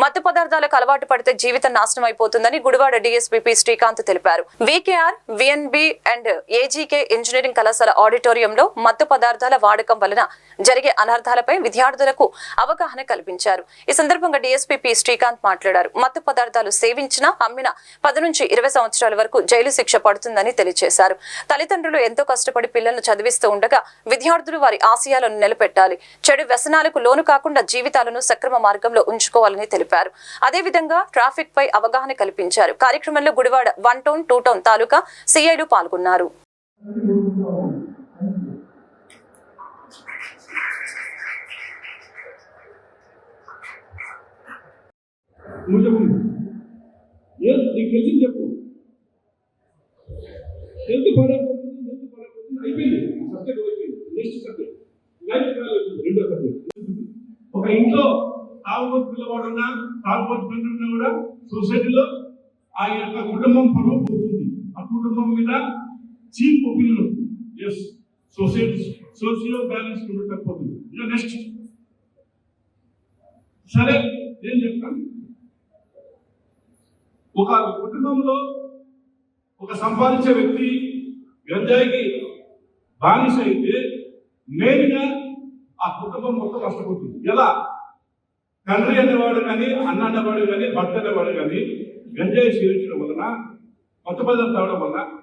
మత్తు పదార్థాలకు అలవాటు పడితే జీవితం నాశనం అయిపోతుందని గుడివాడ డిఎస్పీపీ శ్రీకాంత్ తెలిపారు. VKR VNB and AGK engineering కళాశాల ఆడిటోరియంలో మత్తు పదార్థాల వాడకం వలన జరిగే అనర్థాలపై విద్యార్థులకు అవగాహన కల్పించారు. ఈ సందర్భంగా డిఎస్పీపీ శ్రీకాంత్ మాట్లాడారు. మత్తు పదార్థాలు సేవించినా అమ్మిన పది నుంచి ఇరవై సంవత్సరాల వరకు జైలు శిక్ష పడుతుందని తెలియజేశారు తల్లిదండ్రులు ఎంతో కష్టపడి పిల్లలను చదివిస్తూ ఉండగా విద్యార్థులు వారి ఆశయాలను నిలబెట్టాలి. చెడు వ్యసనాలకు లోను కాకుండా జీవితాలను సక్రమ మార్గంలో ఉంచుకోవాలని తెలిపారు. అదేవిధంగా ట్రాఫిక్ పై అవగాహన కల్పించారు. కార్యక్రమంలో Gudivada one town two town తాలూకా సిఐలు పాల్గొన్నారు. నువ్వు ఏం నీకు తెలిసింది చెప్పు హెల్త్ పాడైపోతుంది హెల్త్ పాడైపోతుంది అయిపోయింది సబ్జెక్ట్ అయిపోయింది నెక్స్ట్ సబ్జెక్ట్ లైఫ్ వచ్చింది రెండో సబ్జెక్ట్ ఒక ఇంట్లో తాగుబోతు పిల్లవాడున్నా తాగుబోతు కూడా సొసైటీలో ఆ యొక్క కుటుంబం పరువు పోతుంది ఆ కుటుంబం మీద చీప్ ఒపీనియన్ ఎస్ సొసైటీ సోషియో బ్యాలెన్స్ ఉండకపోతుంది ఇక నెక్స్ట్ సరే నేను చెప్తాను ఒక కుటుంబంలో ఒక సంపాదించే వ్యక్తి గంజాయికి బానిస అయితే మెయిన్గా ఆ కుటుంబం మొత్తం నష్టపోతుంది. ఎలా? తండ్రి అనేవాడు కానీ అన్న అనేవాడు కానీ భర్త అనేవాడు కానీ గంజాయి సేవించడం వలన కొత్త పదార్థం తాగడం వలన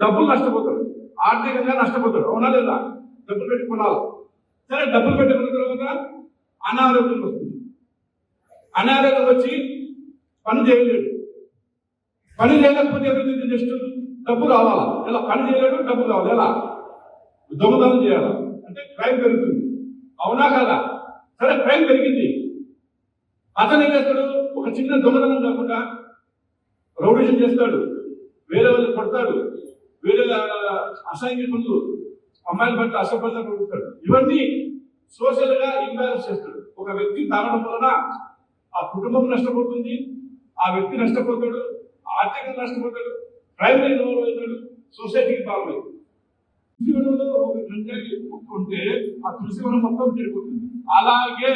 డబ్బులు నష్టపోతాడు. ఆర్థికంగా నష్టపోతాడు. అవునా లేదా? డబ్బులు పెట్టి కొనాలి? సరే డబ్బులు పెట్టుకున్న తర్వాత అనారోగ్యం వస్తుంది. అనారోగ్యం వచ్చి పని చేయలేడు. పని చేయలేకపోతే ఏమైంది జస్ట్? డబ్బు రావాలా? ఎలా? పని చేయలేడు డబ్బు రావాలి. ఎలా? దొంగతనం చేయాలా? అంటే క్రైమ్ పెరుగుతుంది. అవునా కదా? సరే క్రైమ్ పెరిగింది. అతను ఏం చేస్తాడు ఒక చిన్న దొంగతనం కాకుండా రౌడేషన్ చేస్తాడు. వేరే వాళ్ళు కొడతాడు వేరే అసహ్య పనులు అమ్మాయిల పట్ల అసభ్యత పడుతాడు ఇవన్నీ సోషల్గా ఇంబ్యాలెన్స్ చేస్తాడు. ఒక వ్యక్తి తాగడం వలన ఆ కుటుంబం నష్టపోతుంది ఆ వ్యక్తి నష్టపోతాడు ఆర్థికంగా నష్టపోతాడు ప్రైమరీ ఇన్వాల్వ్ అవుతాడు సొసైటీకి ప్రాబ్లం అవుతుంది. ఒక గంజాయి ఉంటే ఆ తులసివనం మొత్తం చెడిపోతుంది అలాగే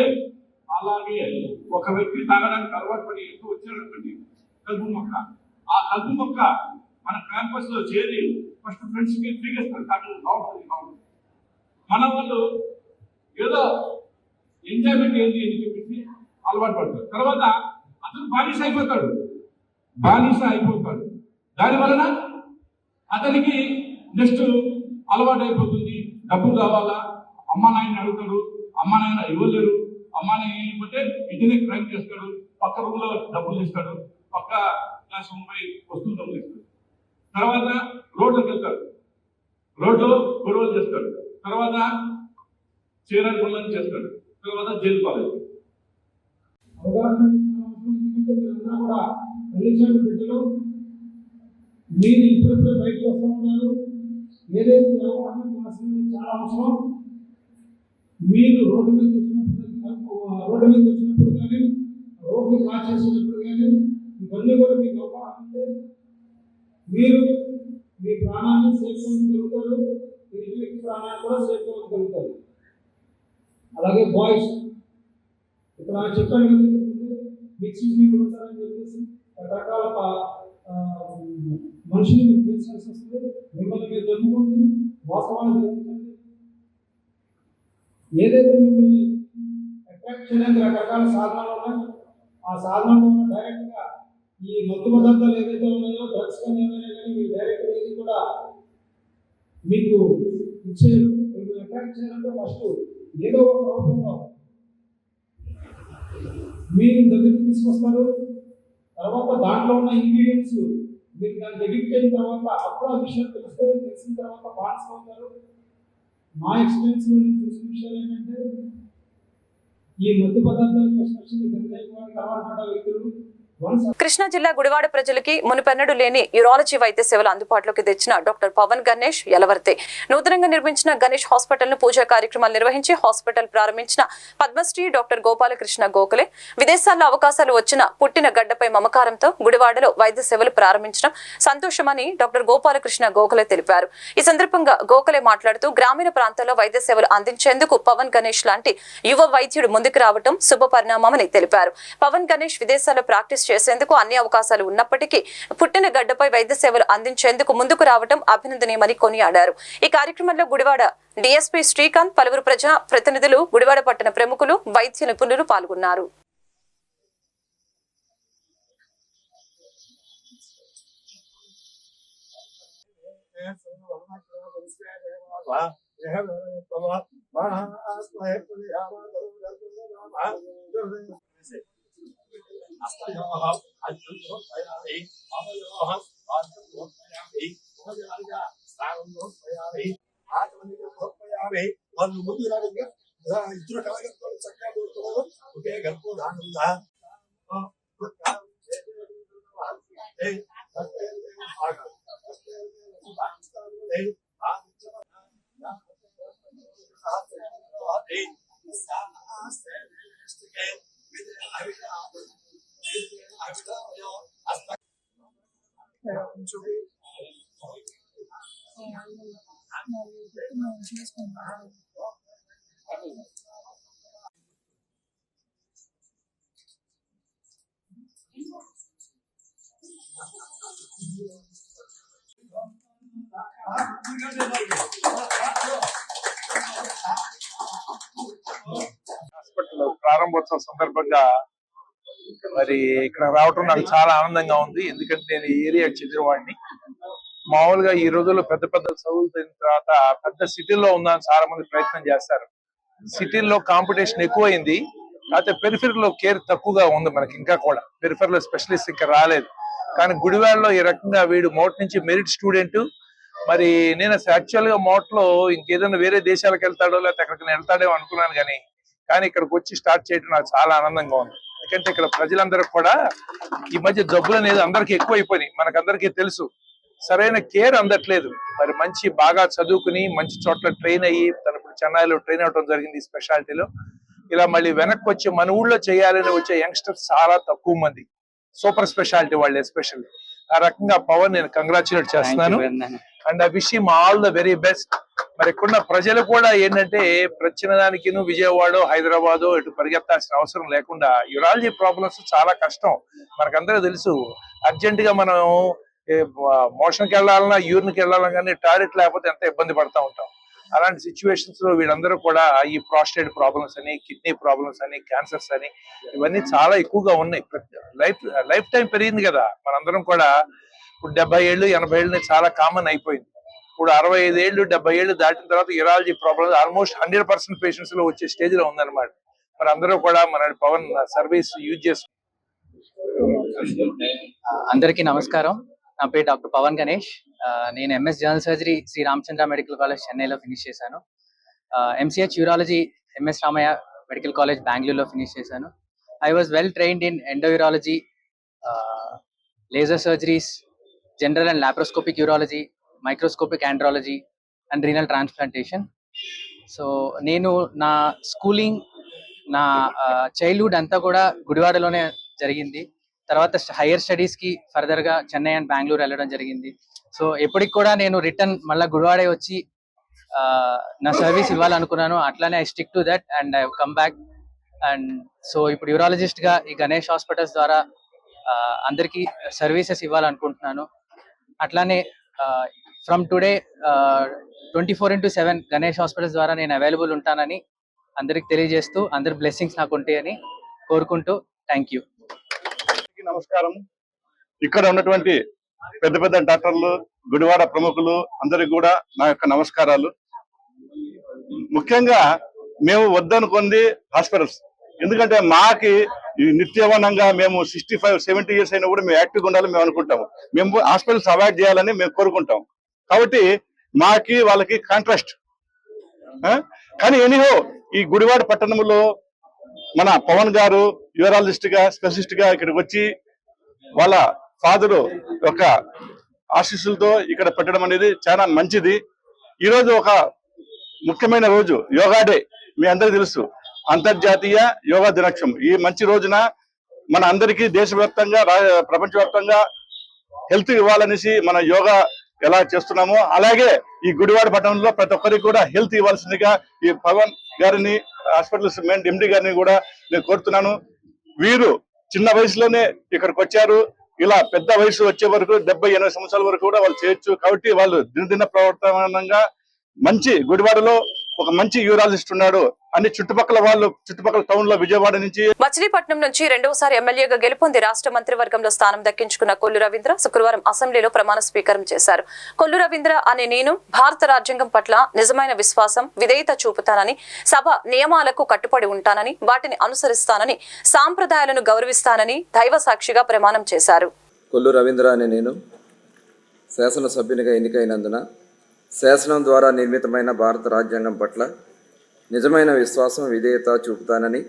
అలాగే ఒక వ్యక్తి తాగడానికి అలవాటు పడి ఎక్కువ వచ్చాడనుకోండి కలుపు మొక్క. ఆ కలుపు మొక్క మన క్యాంపస్లో చేరి ఫస్ట్ ఫ్రెండ్స్కి తిరిగేస్తారు తాగడం బాగుంటుంది బాగుంటుంది మన వాళ్ళు ఏదో ఎంజాయ్మెంట్ ఏంటి అని చెప్పేసి అలవాటు పడతారు. తర్వాత అతను బానిస అయిపోతాడు. బానిస అయిపోతాడు. దాని వలన అతనికి నెక్స్ట్ అలవాటు అయిపోతుంది. డబ్బు కావాలా అమ్మ నాయన అడుగుతాడు. అమ్మ నాయన ఇవ్వలేరు అమ్మ నాయన ఇవ్వకపోతే క్రైమ్ చేస్తాడు పక్క రూమ్లో డబ్బులు ఇస్తాడు పక్క క్లాస్ పై వస్తువులు డబ్బులు ఇస్తాడు తర్వాత రోడ్లోకి వెళ్తాడు. రోడ్లో గొడవలు చేస్తాడు. తర్వాత చీర పనులను చేస్తాడు. తర్వాత జైలు పాలేదు అవగాహన మీరందరూ కూడా పల్లెచాడు బిడ్డలు మీరు ఇప్పుడిప్పుడే బయటకు వస్తూ ఉన్నారు. ఏదైతే అవగాహన చాలా అవసరం. మీరు రోడ్డు మీద వచ్చినప్పుడు రోడ్డు మీద వచ్చినప్పుడు కానీ రోడ్డు క్రాస్ చేసినప్పుడు కానీ ఇవన్నీ కూడా మీకు అవగాహన మీరు మీ ప్రాణాన్ని సేఫ్ ఉంచగలుగుతారు ఎదుటి ప్రాణాన్ని కూడా సేఫ్ ఉంచగలుగుతారు అలాగే బాయ్స్ ఇక్కడ ఆయన చెప్పాను మిక్సింగ్ ఇంతకుముందు, ఉంటారని చెప్పేసి రకరకాల మనుషులు మీకు తెలిసాల్సి వస్తుంది. మిమ్మల్ని మీరు నమ్ముకోండి. వాస్తవాన్ని ఏదైతే మిమ్మల్ని అట్రాక్ట్ చేయడానికి రకరకాల సాధనాలు ఉన్నాయి ఆ సాధనాలు డైరెక్ట్గా ఈ మత్తు పదార్థాలు ఏదైతే ఉన్నాయో డ్రగ్స్ కానీ ఏమైనా కానీ మీరు డైరెక్ట్ ఏది కూడా మీకు ఇచ్చేయరు. మిమ్మల్ని అట్రాక్ట్ చేయాలంటే ఫస్ట్ ఏదో ఒక రూపంలో మీరు దగ్గరికి తీసుకొస్తారు. తర్వాత దాంట్లో ఉన్న ఇంగ్రీడియంట్స్ మీరు దాన్ని ఎడిక్ట్ అయిన తర్వాత అప్పుడు ఆ విషయం తెలుస్తుంది తెలిసిన తర్వాత బాన్స్ అవుతారు మా ఎక్స్పీరియన్స్లో నేను చూసిన విషయాలు ఏంటంటే ఈ మత్తు పదార్థాలకు ఎస్పెషల్లీ గంజాయి వాడికి అలవాటు పడ్డ వ్యక్తులు కృష్ణా జిల్లా గుడివాడ ప్రజలకి మునుపెన్నడు లేని యూరాలజీ వైద్య సేవలు అందుబాటులోకి తెచ్చిన డాక్టర్ పవన్ గణేష్ యలవర్తి. నూతనంగా నిర్మించిన గణేష్ హాస్పిటల్ను పూజా కార్యక్రమాలు నిర్వహించి హాస్పిటల్ ప్రారంభించిన పద్మశ్రీ డాక్టర్ గోపాలకృష్ణ గోఖలే. విదేశాల్లో అవకాశాలు వచ్చిన పుట్టిన గడ్డపై మమకారంతో గుడివాడలో వైద్య సేవలు ప్రారంభించడం సంతోషమని డాక్టర్ గోపాలకృష్ణ గోఖలే తెలిపారు. ఈ సందర్భంగా గోఖలే మాట్లాడుతూ గ్రామీణ ప్రాంతాల్లో వైద్య సేవలు అందించేందుకు పవన్ గణేష్ లాంటి యువ వైద్యుడు ముందుకు రావడం శుభ పరిణామమని తెలిపారు. పవన్ గణేష్ విదేశాల్లో ప్రాక్టీస్ చేసేందుకు అన్ని అవకాశాలు ఉన్నప్పటికీ పుట్టిన గడ్డపై వైద్య సేవలు అందించేందుకు ముందుకు రావడం అభినందనీయమని కొనియాడారు. ఈ కార్యక్రమంలో గుడివాడ డీఎస్పీ శ్రీకాంత్ పలువురు ప్రజా ప్రతినిధులు గుడివాడ పట్టణ ప్రముఖులు వైద్య నిపుణులు పాల్గొన్నారు. వాళ్ళు ముందు రాగా ఇద్దరు కలగలుగుతారు చక్కగా కూడుతున్నారు ఒకే గల్పు ప్రారంభోత్సవం సందర్భంగా మరి ఇక్కడ రావటం నాకు చాలా ఆనందంగా ఉంది. ఎందుకంటే నేను ఈ ఏరియాకి చెందినవాడిని. మామూలుగా ఈ రోజుల్లో పెద్ద పెద్ద చదువులు తిన్న తర్వాత పెద్ద సిటీల్లో ఉందని చాలా మంది ప్రయత్నం చేస్తారు. సిటీల్లో కాంపిటీషన్ ఎక్కువైంది. అయితే పెరిఫెరీలో కేర్ తక్కువగా ఉంది మనకి ఇంకా కూడా. పెరిఫెరీలో స్పెషలిస్ట్ ఇంకా రాలేదు. కానీ గుడివాడలో ఈ రకంగా వీడు మోట్ నుంచి మెరిట్ స్టూడెంట్. మరి నేను యాక్చువల్గా మోట్లో ఇంకేదైనా వేరే దేశాలకు వెళ్తాడో లేకపోతే ఎక్కడికి వెళ్తాడేమో అనుకున్నాను కానీ కానీ ఇక్కడికి వచ్చి స్టార్ట్ చేయడం నాకు చాలా ఆనందంగా ఉంది. ఎందుకంటే ఇక్కడ ప్రజలందరూ కూడా ఈ మధ్య జబ్బులు అనేది అందరికీ ఎక్కువైపోయినాయి. మనకందరికీ తెలుసు. సరైన కేర్ అందట్లేదు. మరి మంచి బాగా చదువుకుని మంచి చోట్ల ట్రైన్ అయ్యి తను ఇప్పుడు చెన్నైలో ట్రైన్ అవడం జరిగింది ఈ స్పెషాలిటీలో ఇలా మళ్ళీ వెనక్కి వచ్చి మన ఊళ్ళో చేయాలని వచ్చే యంగ్స్టర్స్ చాలా తక్కువ మంది. సూపర్ స్పెషాలిటీ వాళ్ళు ఎస్పెషల్లీ ఆ రకంగా పవన్ నేను కంగ్రాచులేట్ చేస్తున్నాను. And I wish him all the very best మరి ఇక్కడున్న ప్రజలు కూడా ఏంటంటే ప్రతి దానికి విజయవాడ హైదరాబాద్ ఇటు పరిగెత్తాల్సిన అవసరం లేకుండా యురాలజీ ప్రాబ్లమ్స్ చాలా కష్టం. మనకందరూ తెలుసు అర్జెంట్గా మనం మోషన్కి వెళ్ళాలన్నా యూరిన్కి వెళ్ళాలన్నా కానీ టాయిలెట్ లేకపోతే ఎంత ఇబ్బంది పడతా ఉంటాం. అలాంటి సిచ్యువేషన్స్లో వీళ్ళందరూ కూడా ఈ ప్రాస్టేట్ ప్రాబ్లమ్స్ అని కిడ్నీ ప్రాబ్లమ్స్ అని క్యాన్సర్స్ అని ఇవన్నీ చాలా ఎక్కువగా ఉన్నాయి. లైఫ్ లైఫ్ టైం పెరిగింది కదా. మనందరం కూడా ఇప్పుడు డెబ్బై ఏళ్ళు ఎనభై ఏళ్ళు చాలా కామన్ అయిపోయింది. ఇప్పుడు అరవై ఐదు ఏళ్ళు డెబ్బై ఏళ్ళు దాటిన తర్వాత urology problems almost hundred percent పేషెంట్స్లో వచ్చే స్టేజ్లో ఉందన్నమాట. మరి అందరూ కూడా మన పవన్ సర్వీస్ యూజ్ చేసు అందరికీ నమస్కారం. నా పేరు డాక్టర్ పవన్ గణేష్. నేను MS general surgery Shri Ramachandra medical college చెన్నైలో ఫినిష్ చేశాను. MCh urology MS Ramaiah medical college బెంగళూరులో ఫినిష్ చేశాను. I was well trained in endourology laser surgeries general and laparoscopic urology microscopic andrology and renal transplantation. So నేను నా schooling నా childhood అంతా కూడా గుడివాడలోనే జరిగింది. తర్వాత హైయర్ స్టడీస్కి చెన్నై అండ్ బెంగళూరు వెళ్ళడం జరిగింది. సో ఎప్పటికి కూడా నేను రిటర్న్ మళ్ళీ గుడివాడే వచ్చి ఆ, నా సర్వీస్ ఇవ్వాలనుకున్నాను. అట్లానే I stick to that and I come back and so ఇప్పుడు యూరాలజిస్ట్గా ఈ గణేష్ హాస్పిటల్స్ ద్వారా ఆ, అందరికీ సర్వీసెస్ ఇవ్వాలనుకుంటున్నాను. అట్లానే from today twenty four into seven Ganesh hospitals ద్వారా నేను అవైలబుల్ ఉంటానని అందరికి తెలియజేస్తూ అందరి బ్లెస్సింగ్స్ నాకు ఉంటాయని కోరుకుంటూ థ్యాంక్ యూ అందరికీ నమస్కారం. ఇక్కడ ఉన్నటువంటి పెద్ద పెద్ద డాక్టర్లు గుడివాడ ప్రముఖులు అందరికి కూడా నా యొక్క నమస్కారాలు. ముఖ్యంగా మేము వద్దనుకుంది హాస్పిటల్స్. ఎందుకంటే మాకి నిత్యవనంగా మేము సిక్స్టీ ఫైవ్ సెవెంటీ ఇయర్స్ అయినా కూడా మేము యాక్టివ్గా ఉండాలని మేము అనుకుంటాము. మేము హాస్పిటల్స్ అవాయిడ్ చేయాలని మేము కోరుకుంటాం కాబట్టి మాకి వాళ్ళకి కాంట్రాస్ట్. కానీ ఎనీహో ఈ గుడివాడ పట్టణంలో మన పవన్ గారు యూరాలజిస్ట్గా స్పెషలిస్ట్గా ఇక్కడికి వచ్చి వాళ్ళ ఫాదరు యొక్క ఆశీస్సులతో ఇక్కడ పెట్టడం అనేది చాలా మంచిది. ఈ రోజు ఒక ముఖ్యమైన రోజు యోగా డే మీ అందరికీ తెలుసు. అంతర్జాతీయ యోగా దినోత్సవం. ఈ మంచి రోజున మన అందరికీ దేశవ్యాప్తంగా ప్రపంచవ్యాప్తంగా హెల్త్ ఇవ్వాలనేసి మన యోగా ఎలా చేస్తున్నామో అలాగే ఈ గుడివాడ పట్టణంలో ప్రతి ఒక్కరికి కూడా హెల్త్ ఇవ్వాల్సిందిగా ఈ పవన్ గారిని హాస్పిటల్స్ మెయిన్ ఎండి గారిని కూడా నేను కోరుతున్నాను. వీరు చిన్న వయసులోనే ఇక్కడికి వచ్చారు. ఇలా పెద్ద వయసు వచ్చే వరకు డెబ్బై ఎనభై సంవత్సరాల వరకు కూడా వాళ్ళు చేయొచ్చు. కాబట్టి వాళ్ళు దినదిన ప్రవర్తనంగా మంచి గుడివాడలో ఒక మంచి యూరాలజిస్ట్ ఉన్నాడు. అన్ని చుట్టుపక్కల వాళ్ళు చుట్టుపక్కల టౌన్లో విజయవాడ నుంచి మచిలీపట్నం నుంచి రెండవసారి ఎమ్మెల్యేగా గెలుపొంది రాష్ట్ర మంత్రివర్గంలో స్థానం దక్కించుకున్న కొల్లు రవీంద్ర శుక్రవారం అసెంబ్లీలో ప్రమాణ స్వీకారం చేశారు. కొల్లు రవీంద్ర అనే నేను భారత రాజ్యాంగం పట్ల నిజమైన విశ్వాసం విధేయత చూపుతానని సభ నియమాలకు కట్టుబడి ఉంటానని వాటిని అనుసరిస్తానని సాంప్రదాయాలను గౌరవిస్తానని దైవ సాక్షిగా ప్రమాణం చేశారు. కొల్లు రవీంద్ర అనే నేను శాసనసభ్యునిగా ఎన్నికైనందున శాసనం ద్వారా నిర్మితమైన భారత రాజ్యాంగం పట్ల నిజమైన విశ్వాసం విధేయత చూపుతానని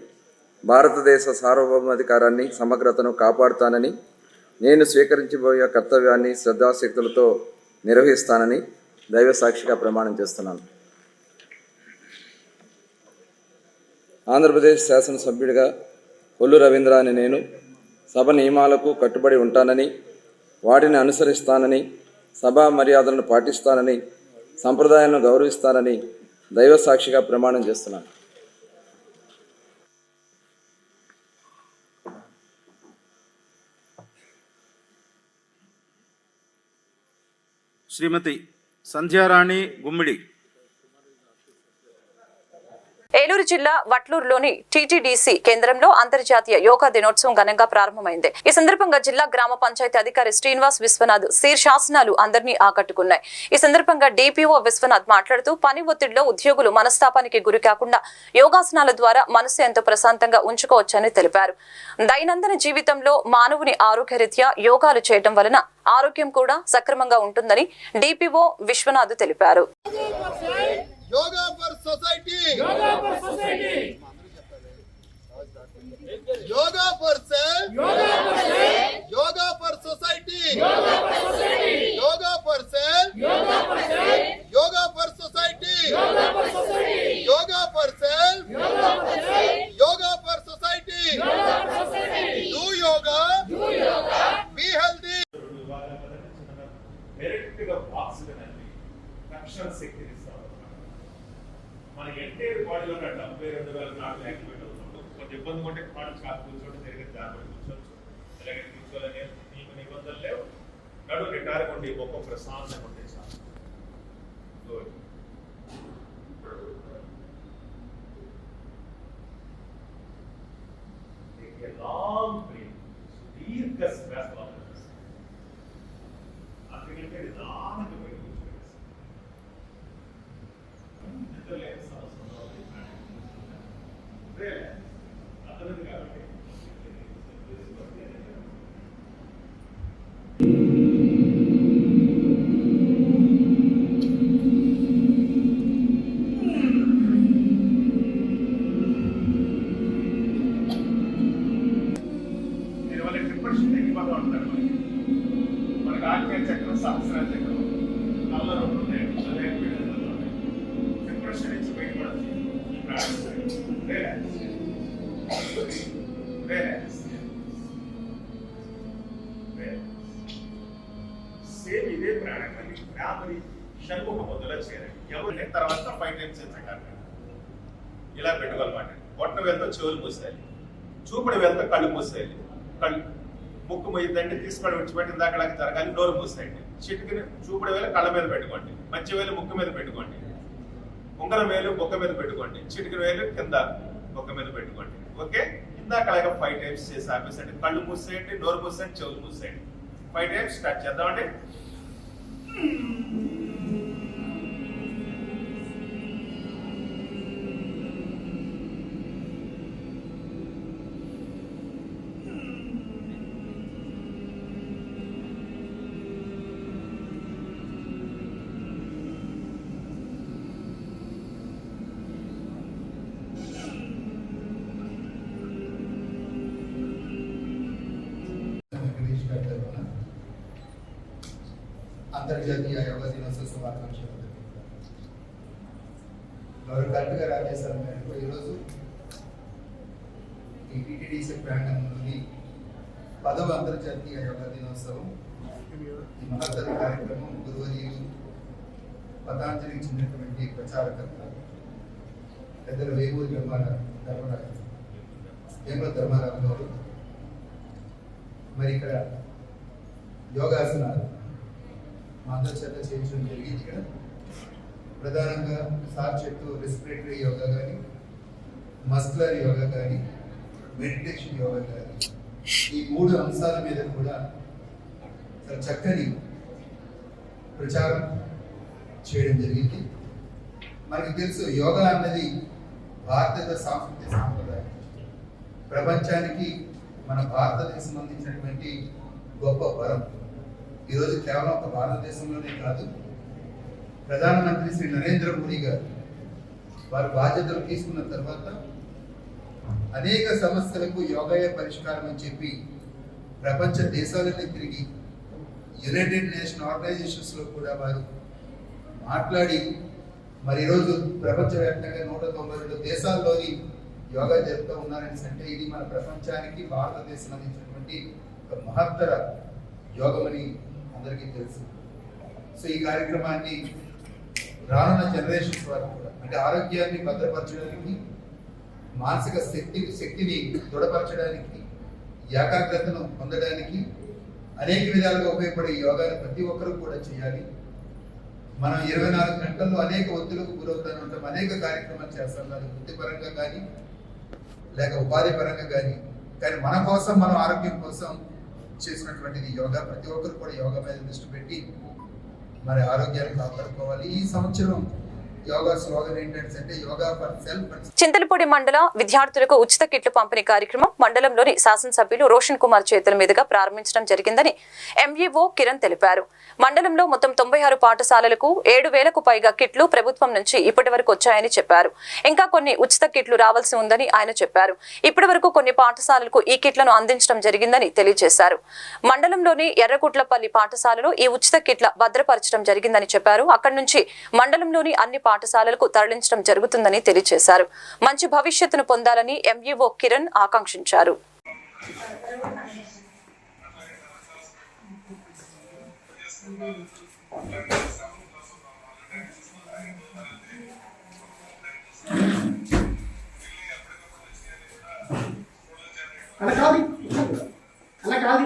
భారతదేశ సార్వభౌమాధికారాన్ని సమగ్రతను కాపాడుతానని నేను స్వీకరించబోయే కర్తవ్యాన్ని శ్రద్ధాశక్తులతో నిర్వహిస్తానని దైవ సాక్షిగా ప్రమాణం చేస్తున్నాను. ఆంధ్రప్రదేశ్ శాసనసభ్యుడిగా కొల్లు రవీంద్ర అని నేను సభ నియమాలకు కట్టుబడి ఉంటానని వాటిని అనుసరిస్తానని సభా మర్యాదలను పాటిస్తానని సంప్రదాయాలను గౌరవిస్తానని దైవ సాక్షిగా ప్రమాణం చేస్తున్నాను. శ్రీమతి సంధ్యారాణి గుమ్మిడి ఏలూరు జిల్లా వట్లూరులోని టీటీడీసీ కేంద్రంలో అంతర్జాతీయ యోగా దినోత్సవం ఘనంగా ప్రారంభమైంది. ఈ సందర్భంగా జిల్లా గ్రామ పంచాయతీ అధికారి శ్రీనివాస్ విశ్వనాథ్ శీర్షాసనాలు అందరినీ ఆకట్టుకున్నాయి. ఈ సందర్భంగా డిపిఓ విశ్వనాథ్ మాట్లాడుతూ పని ఒత్తిడిలో ఉద్యోగులు మనస్తాపానికి గురి కాకుండా యోగాసనాల ద్వారా మనసు ఎంతో ప్రశాంతంగా ఉంచుకోవచ్చని తెలిపారు. దైనందిన జీవితంలో మానవుని ఆరోగ్యరీత్యా యోగాలు చేయడం వలన ఆరోగ్యం కూడా సక్రమంగా ఉంటుందని డిపిఓ విశ్వనాథ్ తెలిపారు. Yoga for society yoga for society yoga for self yoga for self yoga for society yoga for society yoga for self yoga for self yoga for society బాడీలో ఉన్న డెబ్బై రెండు వేల నాలుగు యాక్టివేట్ అవుతుంది కొంచెం ఇబ్బంది ఉంటే కాళ్ళు చాపు కూర్చోండి జరిగే దారి కూర్చోవచ్చు అలాగే కూర్చోవాలని నీకు నిబంధనలు లేవు నడు నిటారకుండి ఒక్కొక్క ప్రశాంతంగా ఉంటే చాలు Good. Take a long breath. దీర్ఘ శ్వాస లోపలికి తీసుకోండి. అందుకంటే నిదానంగా సేమ్ ఇదే ప్రాణాయామం ఫ్యామిలీ షణ్ముఖ పొద్దులో చేరండి. ఎవరు తర్వాత ఫైవ్ టైమ్స్ ఎంచగలరు ఇలా పెట్టుకోవాలన్నమాట. పొట్ట వెళ్తే చెవులు మూసేయాలి. చూపుడు వెళ్తే కళ్ళు మూసేయాలి. కళ్ళు ముక్కు మొయ్యదండి తీసుకొని విడిచిపెట్టిన దాకా జరగాలి నోరు మూసేయండి. చిటికిని చూపుడు వేలు కళ్ళ మీద పెట్టుకోండి. మంచి వేలు ముక్కు మీద పెట్టుకోండి. ఉంగరం వేలు బొక్క మీద పెట్టుకోండి. చిటికిన వేలు కింద బొక్క మీద పెట్టుకోండి. ఓకే? ఇందాక అలాగే ఫైవ్ టైమ్స్ చేసి ఆపేసండి. కళ్ళు మూసేయండి నోరు మూసేయండి చెవులు మూసేయండి. ఫైవ్ టైమ్స్ స్టార్ట్ చేద్దామండి. అంతర్జాతీయ యోగా దినోత్సవ శుభాకాంక్షలు గౌరవ కలెక్టర్ గారి ఆదేశాల మేరకు ఈరోజు ఈ టిటిడిసి ప్రాంగణంలోని పదవ అంతర్జాతీయ యోగా దినోత్సవం ఈ మహత్తర కార్యక్రమం గురువర్యులు పతాంజలికి చెందినటువంటి ప్రచారకర్త పెద్దలు వేమూరి ధర్మారావు ధర్మరాజు వేమూరి ధర్మారావు గారు మరి ఇక్కడ యోగాసనాలు మా అందరి చేత చేయించడం జరిగింది ఇక్కడ. ప్రధానంగా సార్ చెట్టు రెస్పిరేటరీ యోగా కానీ మస్కులర్ యోగా కానీ మెడిటేషన్ యోగా కానీ ఈ మూడు అంశాల మీద కూడా చాలా చక్కని ప్రచారం చేయడం జరిగింది. మనకి తెలుసు యోగా అన్నది భారతీయ సాంస్కృతిక సాంప్రదాయం. ప్రపంచానికి మన భారతదేశం అందించినటువంటి గొప్ప వరం. ఈరోజు కేవలం ఒక భారతదేశంలోనే కాదు ప్రధానమంత్రి శ్రీ నరేంద్ర మోడీ గారు వారు బాధ్యతలు తీసుకున్న తర్వాత అనేక సమస్యలకు యోగాయే పరిష్కారం అని చెప్పి ప్రపంచ దేశాలని తిరిగి యునైటెడ్ నేషన్ ఆర్గనైజేషన్స్లో కూడా వారు మాట్లాడి మరి ఈరోజు ప్రపంచవ్యాప్తంగా నూట తొంభై రెండు దేశాల్లోని యోగా జరుపుతూ ఉన్నారని అంటే ఇది మన ప్రపంచానికి భారతదేశం అందించినటువంటి ఒక మహత్తర యోగమని అందరికీ తెలుసు. సో ఈ కార్యక్రమాన్ని రానున్న జనరేషన్స్ వరకు కూడా అంటే ఆరోగ్యాన్ని భద్రపరచడానికి మానసిక శక్తి శక్తిని దృఢపరచడానికి ఏకాగ్రతను పొందడానికి అనేక విధాలుగా ఉపయోగపడే యోగాను ప్రతి ఒక్కరూ కూడా చేయాలి. మనం ఇరవై నాలుగు గంటల్లో అనేక ఒత్తులకు గురవుతాను ఉంటాం. అనేక కార్యక్రమాలు చేస్తాం. అది వృత్తిపరంగా కానీ లేక ఉపాధి పరంగా కానీ. కానీ మన కోసం మనం ఆరోగ్యం కోసం చేసినటువంటిది యోగా. ప్రతి ఒక్కరు కూడా యోగా మీద దృష్టి పెట్టి మరి ఆరోగ్యాన్ని కాపాడుకోవాలి. ఈ సంవత్సరం చింతలపూడి మండల విద్యార్థులకు ఉచిత కిట్లు పంపిణీ కార్యక్రమం మండలంలోని శాసనసభ్యులు రోషన్ కుమార్ చేతుల మీదుగా ప్రారంభించడం జరిగిందని ఎంఈఓ కిరణ్ తెలిపారు. మండలంలో మొత్తం తొంభై ఆరు పాఠశాలలకు ఏడు వేలకు పైగా కిట్లు ప్రభుత్వం నుంచి ఇప్పటి వరకు వచ్చాయని చెప్పారు. ఇంకా కొన్ని ఉచిత కిట్లు రావాల్సి ఉందని ఆయన చెప్పారు. ఇప్పటి వరకు కొన్ని పాఠశాలలకు ఈ కిట్లను అందించడం జరిగిందని తెలియజేశారు. మండలంలోని ఎర్రగుట్లపల్లి పాఠశాలలో ఈ ఉచిత కిట్ల భద్రపరచడం జరిగిందని చెప్పారు. అక్కడి నుంచి మండలంలోని అన్ని పాఠశాలలకు తరలించడం జరుగుతుందని తెలియజేశారు. మంచి భవిష్యత్తును పొందాలని ఎంఈఓ కిరణ్ ఆకాంక్షించారు. అలా కాదు. అలా కాదు.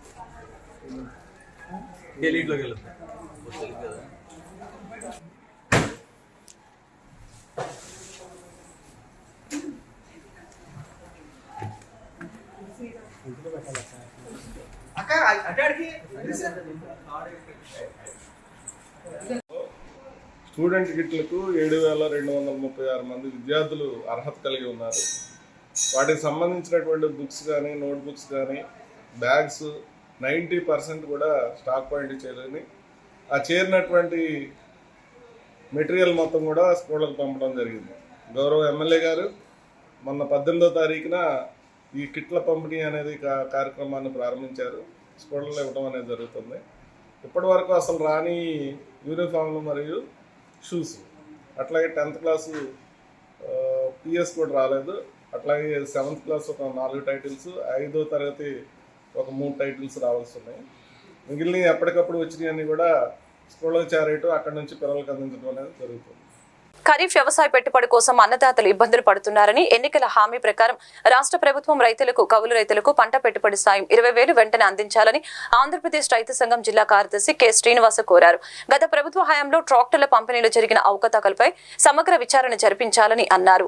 ఎలీట్లోకి వెళ్తాం స్టూడెంట్ కిట్లకు ఏడు వేల రెండు వందల ముప్పై ఆరు మంది విద్యార్థులు అర్హత కలిగి ఉన్నారు. వాటికి సంబంధించినటువంటి బుక్స్ కానీ నోట్ బుక్స్ కానీ బ్యాగ్స్ నైంటీ పర్సెంట్ కూడా స్టాక్ పాయింట్ చేరని ఆ చేరినటువంటి మెటీరియల్ మొత్తం కూడా స్కూళ్ళకు పంపడం జరిగింది. గౌరవ ఎమ్మెల్యే గారు మొన్న పద్దెనిమిదో తారీఖున ఈ కిట్ల పంపిణీ అనేది కార్యక్రమాన్ని ప్రారంభించారు. స్కూళ్ళలో ఇవ్వడం అనేది జరుగుతుంది. ఇప్పటి వరకు అసలు రాని యూనిఫామ్లు మరియు షూస్ అట్లాగే టెన్త్ క్లాసు పిఎస్ కూడా రాలేదు. అట్లాగే సెవెంత్ క్లాస్ ఒక నాలుగు టైటిల్స్ ఐదో తరగతి ఒక మూడు టైటిల్స్ రావాల్సి ఉన్నాయి. మిగిలిన ఎప్పటికప్పుడు వచ్చినవన్నీ కూడా స్కూళ్ళకి చేరేయటం అక్కడ నుంచి పిల్లలకు అందించడం అనేది జరుగుతుంది. ఖరీఫ్ వ్యవసాయ పెట్టుబడి కోసం అన్నదాతలు ఇబ్బందులు పడుతున్నారని ఎన్నికల హామీ ప్రకారం రాష్ట్ర ప్రభుత్వం రైతులకు కౌలు రైతులకు పంట పెట్టుబడి సాయం ఇరవై వేలు వెంటనే అందించాలని ఆంధ్రప్రదేశ్ రైతు సంఘం జిల్లా కార్యదర్శి కె. శ్రీనివాస కోరారు. గత ప్రభుత్వ హయాంలో ట్రాక్టర్ల పంపిణీలో జరిగిన అవకతవకలపై సమగ్ర విచారణ జరిపించాలని అన్నారు.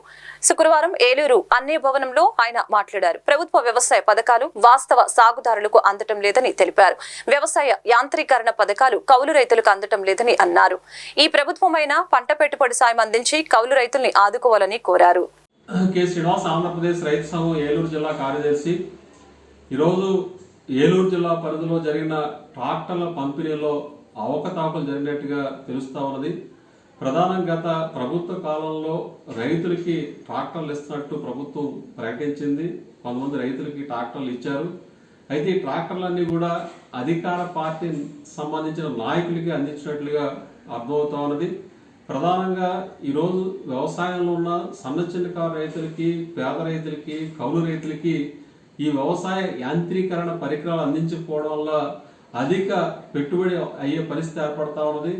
శుక్రవారం ఏలూరు అన్నే భవనంలో ఆయన మాట్లాడారు. ప్రభుత్వ వ్యవసాయ పథకాలు వాస్తవ సాగుదారులకు అందటం లేదని తెలిపారు. వ్యవసాయ యాంత్రీకరణ పథకాలు కౌలు రైతులకు అందటం లేదని అన్నారు. ఈ ప్రభుత్వమైన పంట పెట్టుబడి సాయం అందించి కౌలు రైతుల్ని ఆదుకోవాలని కోరారు. కె శ్రీనివాస్ ఆంధ్రప్రదేశ్ రైతు సంఘం ఏలూరు జిల్లా కార్యదర్శి. ఈరోజు ఏలూరు జిల్లా పరిధిలో జరిగిన ట్రాక్టర్ల పంపిణీలో అవకతవకలు జరిగినట్టుగా తెలుస్తా ఉన్నది. ప్రధానం గత ప్రభుత్వ కాలంలో రైతులకి ట్రాక్టర్లు ఇస్తున్నట్టు ప్రభుత్వం ప్రకటించింది. కొంతమంది రైతులకి ట్రాక్టర్లు ఇచ్చారు. అయితే ఈ ట్రాక్టర్లన్నీ కూడా అధికార పార్టీ సంబంధించిన నాయకులకి అందించినట్లుగా అర్థమవుతా ఉన్నది. ప్రధానంగా ఈరోజు వ్యవసాయంలో ఉన్న సన్న చిన్నకారు రైతులకి పేద రైతులకి కౌలు రైతులకి ఈ వ్యవసాయ యాంత్రీకరణ పరికరాలు అందించకపోవడం వల్ల అధిక పెట్టుబడి అయ్యే పరిస్థితి ఏర్పడతా ఉన్నది.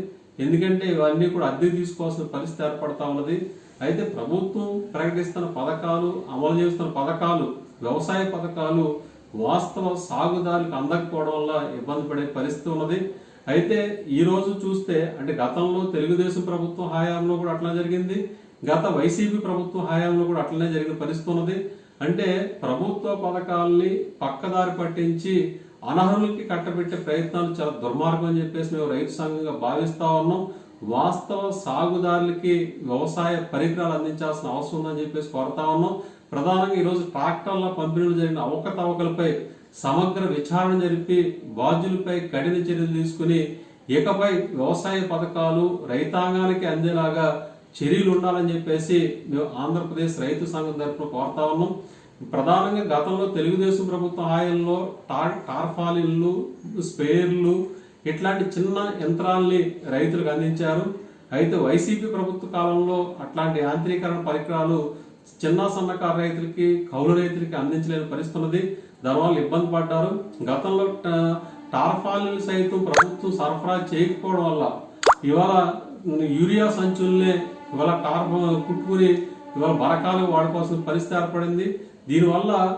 ఎందుకంటే ఇవన్నీ కూడా అద్దె తీసుకోవాల్సిన పరిస్థితి ఏర్పడతా ఉన్నది. అయితే ప్రభుత్వం ప్రకటిస్తున్న పథకాలు అమలు చేస్తున్న పథకాలు వ్యవసాయ పథకాలు వాస్తవ సాగుదారులకు అందకపోవడం వల్ల ఇబ్బంది పడే పరిస్థితి ఉన్నది. అయితే ఈరోజు చూస్తే అంటే గతంలో తెలుగుదేశం ప్రభుత్వం హయాంలో కూడా అట్లా జరిగింది. గత వైసీపీ ప్రభుత్వం హయాంలో కూడా అట్లనే జరిగిన పరిస్థితి ఉన్నది. అంటే ప్రభుత్వ పథకాల్ని పక్కదారి పట్టించి అనర్హులకి కట్టబెట్టే ప్రయత్నాలు చాలా దుర్మార్గం అని చెప్పేసి మేము రైతు సంఘంగా భావిస్తా ఉన్నాం. వాస్తవ సాగుదారులకి వ్యవసాయ పరికరాలు అందించాల్సిన అవసరం ఉందని చెప్పేసి కోరుతా ఉన్నాం. ప్రధానంగా ఈరోజు ట్రాక్టర్ల పంపిణీలు జరిగిన అవకతవకలపై సమగ్ర విచారణ జరిపి బాధ్యులపై కఠిన చర్యలు తీసుకుని ఇకపై వ్యవసాయ పథకాలు రైతాంగానికి అందేలాగా చర్యలు ఉండాలని చెప్పేసి మేము ఆంధ్రప్రదేశ్ రైతు సంఘం తరఫున కోరుతా ఉన్నాం. ప్రధానంగా గతంలో తెలుగుదేశం ప్రభుత్వ హాయంలో టార్ టార్ఫాలిన్లు స్పేర్లు ఇట్లాంటి చిన్న యంత్రాల్ని రైతులకు అందించారు. అయితే వైసీపీ ప్రభుత్వ కాలంలో అట్లాంటి యాంత్రీకరణ పరికరాలు చిన్న సన్నకారు రైతులకి కౌలు రైతులకి అందించలేని పరిస్థితి ఉన్నది. దానివల్ల ఇబ్బంది పడ్డారు. గతంలో టా- టార్ఫాలిన్లు సైతం ప్రభుత్వం సరఫరా చేయకపోవడం వల్ల ఇవాళ యూరియా సంచుల్నే ఇవాళ టార్ఫ కుట్టుకుని ఇవాళ బరకాలు వాడుకోవాల్సిన పరిస్థితి ఏర్పడింది. దీనివల్ల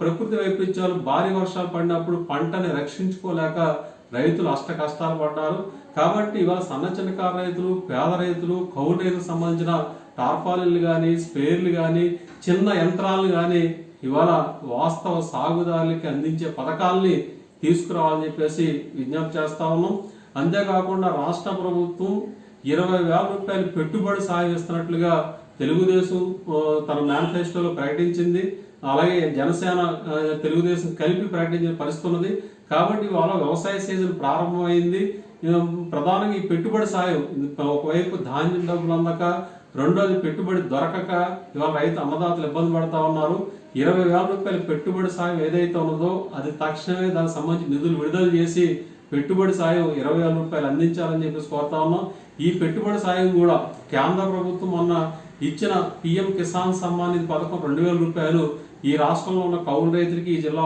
ప్రకృతి వైపరీత్యాలు భారీ వర్షాలు పడినప్పుడు పంటని రక్షించుకోలేక రైతులు అష్ట కష్టాలు పడ్డారు. కాబట్టి ఇవాళ సన్న చిన్నకారు రైతులు పేద రైతులు కౌలు రైతులకు సంబంధించిన టార్పాలిన్లు కానీ స్పేర్లు కానీ చిన్న యంత్రాలు కానీ ఇవాళ వాస్తవ సాగుదారులకి అందించే పథకాల్ని తీసుకురావాలని చెప్పేసి విజ్ఞప్తి చేస్తా ఉన్నాం. అంతేకాకుండా రాష్ట్ర ప్రభుత్వం ఇరవై వేల రూపాయలు పెట్టుబడి సాగిస్తున్నట్లుగా తెలుగుదేశం తన మేనిఫెస్టోలో ప్రకటించింది. అలాగే జనసేన తెలుగుదేశం కలిపి ప్రకటించిన పరిస్థితి ఉన్నది. కాబట్టి వాళ్ళ వ్యవసాయ సీజన్ ప్రారంభమైంది. ప్రధానంగా ఈ పెట్టుబడి సాయం ఒకవైపు ధాన్యం డబ్బులు అందక రెండోది పెట్టుబడి దొరకక ఇవాళ రైతు అన్నదాతలు ఇబ్బంది పడతా ఉన్నారు. ఇరవై వేల రూపాయల పెట్టుబడి సాయం ఏదైతే ఉన్నదో అది తక్షణమే దానికి సంబంధించి నిధులు విడుదల చేసి పెట్టుబడి సాయం ఇరవై వేల రూపాయలు అందించాలని చెప్పేసి కోరుతా ఉన్నాం. ఈ పెట్టుబడి సాయం కూడా కేంద్ర ప్రభుత్వం మొన్న ఇచ్చిన పిఎం కిసాన్ సమ్మాన్ నిధి పథకం రెండు వేల రూపాయలు ఈ రాష్ట్రంలో ఉన్న కౌలు రైతులకి ఈ జిల్లాలో